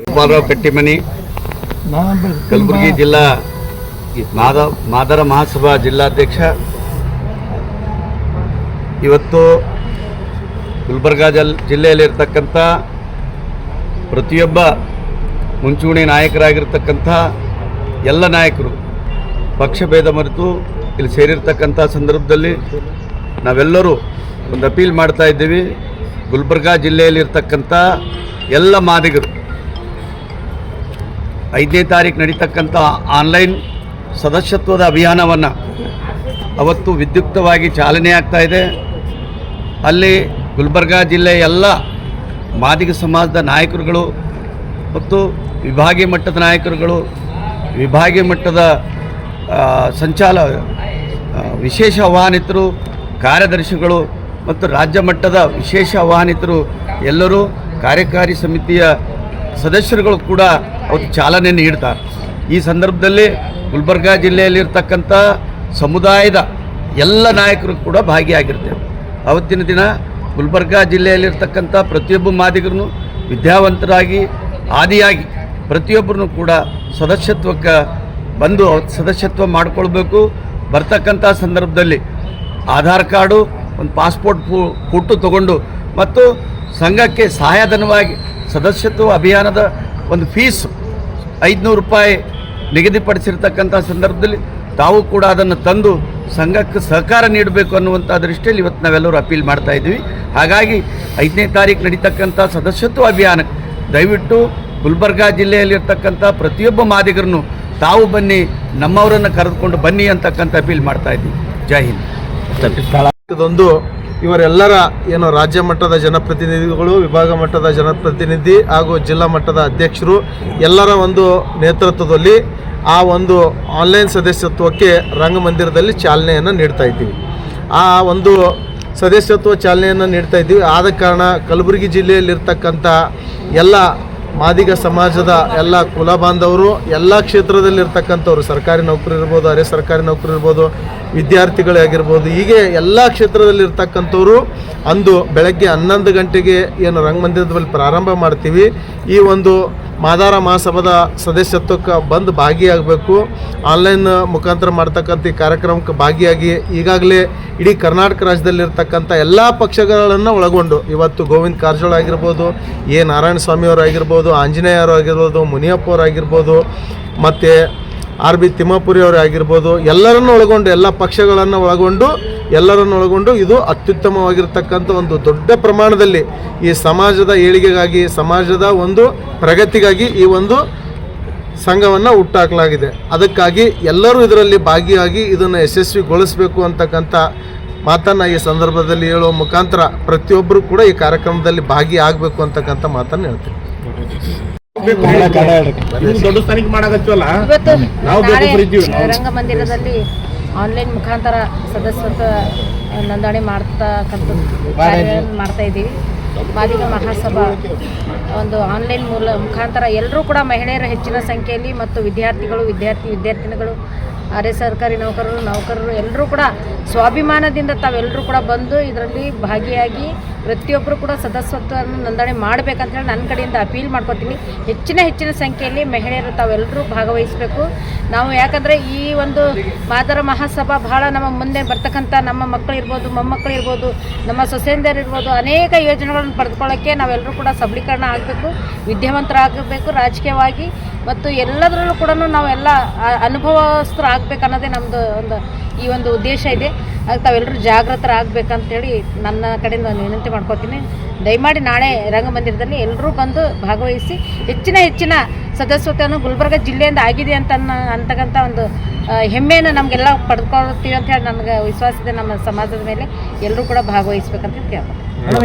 ಗೋಪಾಲರಾವ್ ಕಟ್ಟಿಮನಿ ಕಲಬುರಗಿ ಜಿಲ್ಲಾ ಮಾದ ಮಾದರ ಮಹಾಸಭಾ ಜಿಲ್ಲಾಧ್ಯಕ್ಷ. ಇವತ್ತು ಗುಲ್ಬರ್ಗಾ ಜಲ್, ಜಿಲ್ಲೆಯಲ್ಲಿರ್ತಕ್ಕಂಥ ಪ್ರತಿಯೊಬ್ಬ ಮುಂಚೂಣಿ ನಾಯಕರಾಗಿರ್ತಕ್ಕಂಥ ಎಲ್ಲ ನಾಯಕರು ಪಕ್ಷಭೇದ ಮರೆತು ಇಲ್ಲಿ ಸೇರಿರ್ತಕ್ಕಂಥ ಸಂದರ್ಭದಲ್ಲಿ ನಾವೆಲ್ಲರೂ ಒಂದು ಅಪೀಲ್ ಮಾಡ್ತಾ ಇದ್ದೀವಿ. ಗುಲ್ಬರ್ಗಾ ಜಿಲ್ಲೆಯಲ್ಲಿರ್ತಕ್ಕಂಥ ಎಲ್ಲ ಮಾದಿಗರು, ಐದನೇ ತಾರೀಕು ನಡೀತಕ್ಕಂಥ ಆನ್ಲೈನ್ ಸದಸ್ಯತ್ವದ ಅಭಿಯಾನವನ್ನು ಅವತ್ತು ವಿದ್ಯುಕ್ತವಾಗಿ ಚಾಲನೆ ಆಗ್ತಾ ಇದೆ. ಅಲ್ಲಿ ಗುಲ್ಬರ್ಗಾ ಜಿಲ್ಲೆಯ ಎಲ್ಲ ಮಾದಿಗ ಸಮಾಜದ ನಾಯಕರುಗಳು ಮತ್ತು ವಿಭಾಗೀಯ ಮಟ್ಟದ ನಾಯಕರುಗಳು, ವಿಭಾಗೀಯ ಮಟ್ಟದ ಸಂಚಾಲ ವಿಶೇಷ ಆಹ್ವಾನಿತರು, ಕಾರ್ಯದರ್ಶಿಗಳು ಮತ್ತು ರಾಜ್ಯ ಮಟ್ಟದ ವಿಶೇಷ ಆಹ್ವಾನಿತರು ಎಲ್ಲರೂ ಕಾರ್ಯಕಾರಿ ಸಮಿತಿಯ ಸದಸ್ಯರುಗಳು ಕೂಡ ಅವರು ಚಾಲನೆ ನೀಡ್ತಾರೆ. ಈ ಸಂದರ್ಭದಲ್ಲಿ ಗುಲ್ಬರ್ಗಾ ಜಿಲ್ಲೆಯಲ್ಲಿರ್ತಕ್ಕಂಥ ಸಮುದಾಯದ ಎಲ್ಲ ನಾಯಕರು ಕೂಡ ಭಾಗಿಯಾಗಿರ್ತೇವೆ. ಅವತ್ತಿನ ದಿನ ಗುಲ್ಬರ್ಗಾ ಜಿಲ್ಲೆಯಲ್ಲಿರ್ತಕ್ಕಂಥ ಪ್ರತಿಯೊಬ್ಬ ಮಾದಿಗರನ್ನು ವಿದ್ಯಾವಂತರಾಗಿ, ಆದಿಯಾಗಿ ಪ್ರತಿಯೊಬ್ಬರನ್ನು ಕೂಡ ಸದಸ್ಯತ್ವಕ್ಕೆ ಬಂದು ಸದಸ್ಯತ್ವ ಮಾಡಿಕೊಳ್ಬೇಕು. ಬರ್ತಕ್ಕಂಥ ಸಂದರ್ಭದಲ್ಲಿ ಆಧಾರ್ ಕಾರ್ಡು, ಒಂದು ಪಾಸ್ಪೋರ್ಟ್ ಫೋಟೋ ತಗೊಂಡು ಮತ್ತು ಸಂಘಕ್ಕೆ ಸಹಾಯಧನವಾಗಿ ಸದಸ್ಯತ್ವ ಅಭಿಯಾನದ ಒಂದು ಫೀಸ್ ಐದುನೂರು ರೂಪಾಯಿ ನಿಗದಿಪಡಿಸಿರ್ತಕ್ಕಂಥ ಸಂದರ್ಭದಲ್ಲಿ ತಾವು ಕೂಡ ಅದನ್ನು ತಂದು ಸಂಘಕ್ಕೆ ಸಹಕಾರ ನೀಡಬೇಕು ಅನ್ನುವಂಥ ದೃಷ್ಟಿಯಲ್ಲಿ ಇವತ್ತು ನಾವೆಲ್ಲರೂ ಅಪೀಲ್ ಮಾಡ್ತಾ ಇದ್ದೀವಿ. ಹಾಗಾಗಿ ಐದನೇ ತಾರೀಕು ನಡೀತಕ್ಕಂಥ ಸದಸ್ಯತ್ವ ಅಭಿಯಾನಕ್ಕೆ ದಯವಿಟ್ಟು ಗುಲ್ಬರ್ಗಾ ಜಿಲ್ಲೆಯಲ್ಲಿರ್ತಕ್ಕಂಥ ಪ್ರತಿಯೊಬ್ಬ ಮಾದಿಗರನ್ನು ತಾವು ಬನ್ನಿ, ನಮ್ಮವರನ್ನು ಕರೆದುಕೊಂಡು ಬನ್ನಿ ಅಂತಕ್ಕಂಥ ಅಪೀಲ್ ಮಾಡ್ತಾ ಇದ್ದೀವಿ. ಜೈ ಹಿಂದ್. ಇವರೆಲ್ಲರ ಏನು ರಾಜ್ಯ ಮಟ್ಟದ ಜನಪ್ರತಿನಿಧಿಗಳು, ವಿಭಾಗ ಮಟ್ಟದ ಜನಪ್ರತಿನಿಧಿ ಹಾಗೂ ಜಿಲ್ಲಾ ಮಟ್ಟದ ಅಧ್ಯಕ್ಷರು ಎಲ್ಲರ ಒಂದು ನೇತೃತ್ವದಲ್ಲಿ ಆ ಒಂದು ಆನ್ಲೈನ್ ಸದಸ್ಯತ್ವಕ್ಕೆ ರಂಗಮಂದಿರದಲ್ಲಿ ಚಾಲನೆಯನ್ನು ನೀಡ್ತಾ ಇದ್ದೀವಿ. ಆ ಒಂದು ಸದಸ್ಯತ್ವ ಚಾಲನೆಯನ್ನು ನೀಡ್ತಾ ಇದ್ದೀವಿ. ಆದ ಕಾರಣ ಕಲಬುರಗಿ ಜಿಲ್ಲೆಯಲ್ಲಿರ್ತಕ್ಕಂಥ ಎಲ್ಲ ಮಾದಿಗ ಸಮಾಜದ ಎಲ್ಲ ಕುಲ ಬಾಂಧವರು, ಎಲ್ಲ ಕ್ಷೇತ್ರದಲ್ಲಿರ್ತಕ್ಕಂಥವ್ರು, ಸರ್ಕಾರಿ ನೌಕರಿ ಇರ್ಬೋದು, ಅರೆ ಸರ್ಕಾರಿ ನೌಕರಿ ಇರ್ಬೋದು, ವಿದ್ಯಾರ್ಥಿಗಳೇ ಆಗಿರ್ಬೋದು, ಹೀಗೆ ಎಲ್ಲ ಕ್ಷೇತ್ರದಲ್ಲಿರ್ತಕ್ಕಂಥವ್ರು ಅಂದು ಬೆಳಗ್ಗೆ ಹನ್ನೊಂದು ಗಂಟೆಗೆ ಏನು ರಂಗಮಂದಿರದಲ್ಲಿ ಪ್ರಾರಂಭ ಮಾಡ್ತೀವಿ. ಈ ಒಂದು ಮಾದಾರ ಮಹಾಸಭಾದ ಸದಸ್ಯತ್ವಕ್ಕೆ ಬಂದು ಭಾಗಿಯಾಗಬೇಕು. ಆನ್ಲೈನ್ ಮುಖಾಂತರ ಮಾಡ್ತಕ್ಕಂಥ ಈ ಕಾರ್ಯಕ್ರಮಕ್ಕೆ ಭಾಗಿಯಾಗಿ ಈಗಾಗಲೇ ಇಡೀ ಕರ್ನಾಟಕ ರಾಜ್ಯದಲ್ಲಿರ್ತಕ್ಕಂಥ ಎಲ್ಲ ಪಕ್ಷಗಳನ್ನು ಒಳಗೊಂಡು ಇವತ್ತು ಗೋವಿಂದ ಕಾರಜೋಳ ಆಗಿರ್ಬೋದು, ಎ. ನಾರಾಯಣ ಸ್ವಾಮಿಯವರು ಆಗಿರ್ಬೋದು ಆಂಜನೇಯರು ಆಗಿರ್ಬೋದು, ಮುನಿಯಪ್ಪ ಅವರು ಆಗಿರ್ಬೋದು, ಮತ್ತು ಆರ್. ಬಿ. ತಿಮ್ಮಾಪುರಿ ಅವರು ಆಗಿರ್ಬೋದು, ಎಲ್ಲರನ್ನು ಒಳಗೊಂಡು, ಎಲ್ಲ ಪಕ್ಷಗಳನ್ನು ಒಳಗೊಂಡು ಎಲ್ಲರನ್ನು ಒಳಗೊಂಡು ಇದು ಅತ್ಯುತ್ತಮವಾಗಿರ್ತಕ್ಕಂಥ ಒಂದು ದೊಡ್ಡ ಪ್ರಮಾಣದಲ್ಲಿ ಈ ಸಮಾಜದ ಏಳಿಗೆಗಾಗಿ ಸಮಾಜದ ಒಂದು ಪ್ರಗತಿಗಾಗಿ ಈ ಒಂದು ಸಂಘವನ್ನು ಹುಟ್ಟಾಕಲಾಗಿದೆ. ಅದಕ್ಕಾಗಿ ಎಲ್ಲರೂ ಇದರಲ್ಲಿ ಭಾಗಿಯಾಗಿ ಇದನ್ನು ಯಶಸ್ವಿಗೊಳಿಸಬೇಕು ಅಂತಕ್ಕಂಥ ಮಾತನ್ನು ಈ ಸಂದರ್ಭದಲ್ಲಿ ಹೇಳುವ ಮುಖಾಂತರ ಪ್ರತಿಯೊಬ್ಬರು ಕೂಡ ಈ ಕಾರ್ಯಕ್ರಮದಲ್ಲಿ ಭಾಗಿಯಾಗಬೇಕು ಅಂತಕ್ಕಂಥ ಮಾತನ್ನು ಹೇಳ್ತೀನಿ. ರಂಗಮಂದಿರದಲ್ಲಿ ಆನ್ಲೈನ್ ಮುಖಾಂತರ ಸದಸ್ಯತ್ವ ನೋಂದಣಿ ಮಾಡ್ತಕ್ಕಂಥ ಕಾರ್ಯಗಳನ್ನು ಮಾಡ್ತಾ ಇದ್ದೀವಿ. ಮಾದಿಗ ಮಹಾಸಭಾ ಒಂದು ಆನ್ಲೈನ್ ಮೂಲ ಮುಖಾಂತರ ಎಲ್ಲರೂ ಕೂಡ ಮಹಿಳೆಯರು ಹೆಚ್ಚಿನ ಸಂಖ್ಯೆಯಲ್ಲಿ ಮತ್ತು ವಿದ್ಯಾರ್ಥಿಗಳು ವಿದ್ಯಾರ್ಥಿ ವಿದ್ಯಾರ್ಥಿನಿಗಳು ಅರೆ ಸರ್ಕಾರಿ ನೌಕರರು ನೌಕರರು ಎಲ್ಲರೂ ಕೂಡ ಸ್ವಾಭಿಮಾನದಿಂದ ತಾವೆಲ್ಲರೂ ಕೂಡ ಬಂದು ಇದರಲ್ಲಿ ಭಾಗಿಯಾಗಿ ಪ್ರತಿಯೊಬ್ಬರು ಕೂಡ ಸದಸ್ಯತ್ವವನ್ನು ನೋಂದಣಿ ಮಾಡಬೇಕಂತೇಳಿ ನನ್ನ ಕಡೆಯಿಂದ ಅಪೀಲ್ ಮಾಡ್ಕೊತೀನಿ. ಹೆಚ್ಚಿನ ಹೆಚ್ಚಿನ ಸಂಖ್ಯೆಯಲ್ಲಿ ಮಹಿಳೆಯರು ತಾವೆಲ್ಲರೂ ಭಾಗವಹಿಸಬೇಕು. ನಾವು ಯಾಕಂದರೆ ಈ ಒಂದು ಮಾದರ ಮಹಾಸಭಾ ಬಹಳ ನಮ್ಮ ಮುಂದೆ ಬರ್ತಕ್ಕಂಥ ನಮ್ಮ ಮಕ್ಕಳಿರ್ಬೋದು ಮೊಮ್ಮಕ್ಕಳಿರ್ಬೋದು ನಮ್ಮ ಸೊಸೆಯಂದಿರ್ಬೋದು ಅನೇಕ ಯೋಜನೆಗಳನ್ನು ಪಡೆದುಕೊಳ್ಳೋಕ್ಕೆ ನಾವೆಲ್ಲರೂ ಕೂಡ ಸಬಲೀಕರಣ ಆಗಬೇಕು, ವಿದ್ಯಾವಂತರಾಗಬೇಕು, ರಾಜಕೀಯವಾಗಿ ಮತ್ತು ಎಲ್ಲದರಲ್ಲೂ ಕೂಡ ನಾವೆಲ್ಲ ಅನುಭವಸ್ಥರು ಆಗ್ಬೇಕು ಅನ್ನೋದೇ ನಮ್ಮದು ಒಂದು, ಈ ಒಂದು ಉದ್ದೇಶ ಇದೆ. ಅದಕ್ಕೆ ತಾವೆಲ್ಲರೂ ಜಾಗೃತರಾಗಬೇಕಂತೇಳಿ ನನ್ನ ಕಡೆಯಿಂದ ಒಂದು ವಿನಂತಿ ಮಾಡ್ಕೋತೀನಿ. ದಯಮಾಡಿ ನಾಳೆ ರಂಗಮಂದಿರದಲ್ಲಿ ಎಲ್ಲರೂ ಬಂದು ಭಾಗವಹಿಸಿ ಹೆಚ್ಚಿನ ಹೆಚ್ಚಿನ ಸದಸ್ಯತೆಯನ್ನು ಗುಲ್ಬರ್ಗ ಜಿಲ್ಲೆಯಿಂದ ಆಗಿದೆ ಅಂತ ಅಂತಕ್ಕಂಥ ಒಂದು ಹೆಮ್ಮೆಯನ್ನು ನಮಗೆಲ್ಲ ಪಡ್ಕೊಳ್ತೀವಿ ಅಂತ ಹೇಳಿ ನನಗೆ ವಿಶ್ವಾಸ ಇದೆ ನಮ್ಮ ಸಮಾಜದ ಮೇಲೆ. ಎಲ್ಲರೂ ಕೂಡ ಭಾಗವಹಿಸ್ಬೇಕಂತ ಕೇಳ್ಬೋದು